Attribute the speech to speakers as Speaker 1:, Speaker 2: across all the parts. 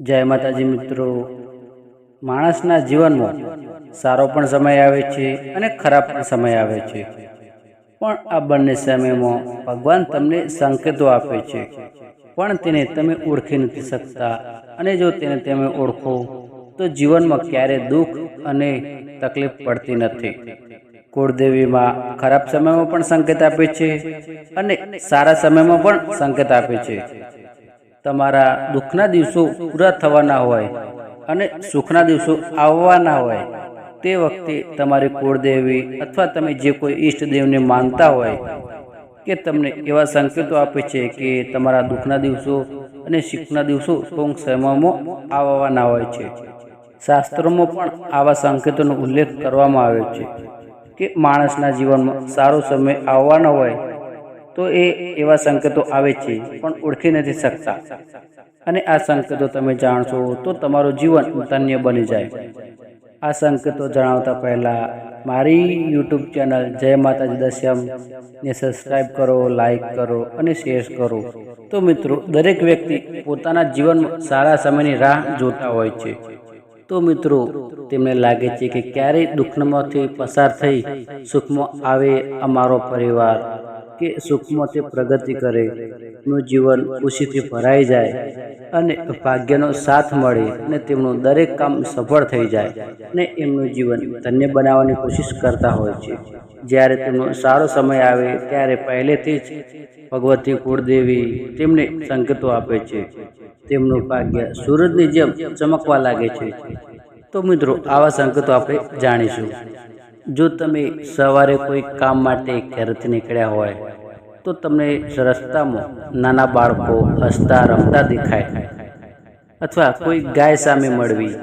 Speaker 1: જય માતાજી મિત્રો. માણસના જીવનમાં સારો પણ સમય આવે છે અને ખરાબ પણ સમય આવે છે. પણ આ બંને સમયમાં ભગવાન તમને સંકેતો આપે છે. પણ તેને તમે ઓળખી નથી શકતા અને જો તેને તમે ઓળખો, તો જીવનમાં ક્યારે દુઃખ અને તકલીફ પડતી નથી. કુળદેવીમાં ખરાબ સમયમાં પણ સંકેત આપે છે અને સારા સમયમાં પણ સંકેત આપે છે. તમારા દુઃખના દિવસો પૂરા થવાના હોય અને સુખના દિવસો આવવાના હોય, તે વખતે તમારી કુળદેવી અથવા તમે જે કોઈ ઈષ્ટદેવને માનતા હોય કે તમને એવા સંકેતો આપે છે કે તમારા દુઃખના દિવસો અને સુખના દિવસો ટૂંક સમયમાં આવવાના હોય છે. શાસ્ત્રોમાં પણ આવા સંકેતોનો ઉલ્લેખ કરવામાં આવ્યો છે કે માણસના જીવનમાં સારો સમય આવવાનો હોય તો એ એવા સંકેતો આવે છે, પણ ઓળખી નથી શકતા. અને આ સંકેતો તમે જાણશો તો તમારું જીવન ધન્ય બની જાય. આ સંકેતો જણાવતા પહેલાં મારી યુટ્યુબ ચેનલ જય માતાજી દશ્યમ ને સબસ્ક્રાઈબ કરો લાઈક કરો અને શેર કરો. તો મિત્રો, દરેક વ્યક્તિ પોતાના જીવનમાં સારા સમયની રાહ જોતા હોય છે. તો મિત્રો, તેમને લાગે છે કે ક્યારેય દુઃખમાંથી પસાર થઈ સુખમાં આવે અમારો પરિવાર કે સુખમાં પ્રગતિ કરે એમનું જીવન ખુશીથી ભરાઈ જાય અને ભાગ્યનો સાથ મળે અને તેમનું દરેક કામ સફળ થઈ જાય અને એમનું જીવન ધન્ય બનાવવાની કોશિશ કરતા હોય છે. જ્યારે તેમનો સારો સમય આવે ત્યારે પહેલેથી જ ભગવતી કુળદેવી તેમને સંકેતો આપે છે. તેમનું ભાગ્ય સૂરજની જેમ ચમકવા લાગે છે. તો મિત્રો, આવા સંકેતો આપણે જાણીશું. જો તમે સવારે કોઈ કામ માટે ઘરેથી નીકળ્યા હોય, તો તમને રસ્તામાં નાના બાળકો હસતા રમતા દેખાય. અથવા કોઈ ગાય સામે મળવી,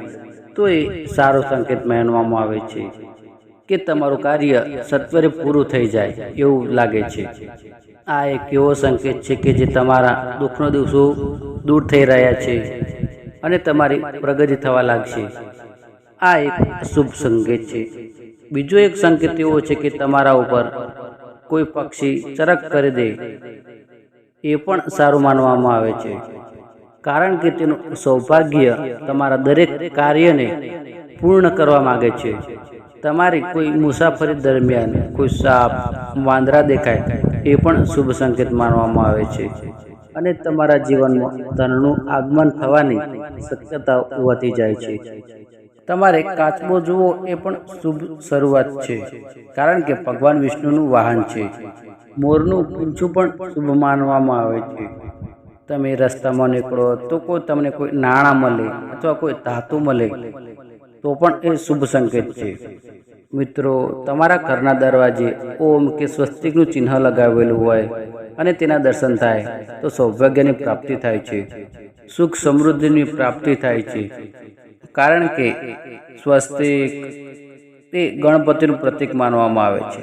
Speaker 1: તો એ સારો સંકેત માનવામાં આવે છે કે તમારું કાર્ય સત્વરે પૂરું થઈ જાય એવું લાગે છે. આ એક એવો સંકેત છે કે જે તમારા દુઃખનો દિવસો દૂર થઈ રહ્યા છે અને તમારી પ્રગતિ થવા લાગશે. આ એક શુભ સંકેત છે. બીજો એક સંકેત એવો છે કે તમારા ઉપર કોઈ પક્ષી ચરક કરી દે, એ પણ સારું માનવામાં આવે છે. કારણ કે તેનું સૌભાગ્ય તમારા દરેક કાર્યને પૂર્ણ કરવા માગે છે. તમારી કોઈ મુસાફરી દરમિયાન કોઈ સાપ, વાંદરા દેખાય, એ પણ શુભ સંકેત માનવામાં આવે છે. અને તમારા જીવનમાં ધનનું આગમન થવાની શક્યતા વધી જાય છે. તમારે કાચબો જુઓ એ પણ શુભ શરૂઆત છે. કારણ કે ભગવાન વિષ્ણુનું વાહન છે. મોરનું પૂંછું પણ શુભ માનવામાં આવે છે. તમે રસ્તામાં નીકળો તો કોઈ તમને કોઈ નાણાં મળે અથવા કોઈ ધાતુ મળે તો પણ એ શુભ સંકેત છે. મિત્રો, તમારા ઘરના દરવાજે ઓમ કે સ્વસ્તિકનું ચિહ્ન લગાવેલું હોય અને તેના દર્શન થાય તો સૌભાગ્યની પ્રાપ્તિ થાય છે. સુખ સમૃદ્ધિની પ્રાપ્તિ થાય છે. કારણ કે સ્વસ્તિક તે ગણપતિનું પ્રતીક માનવામાં આવે છે.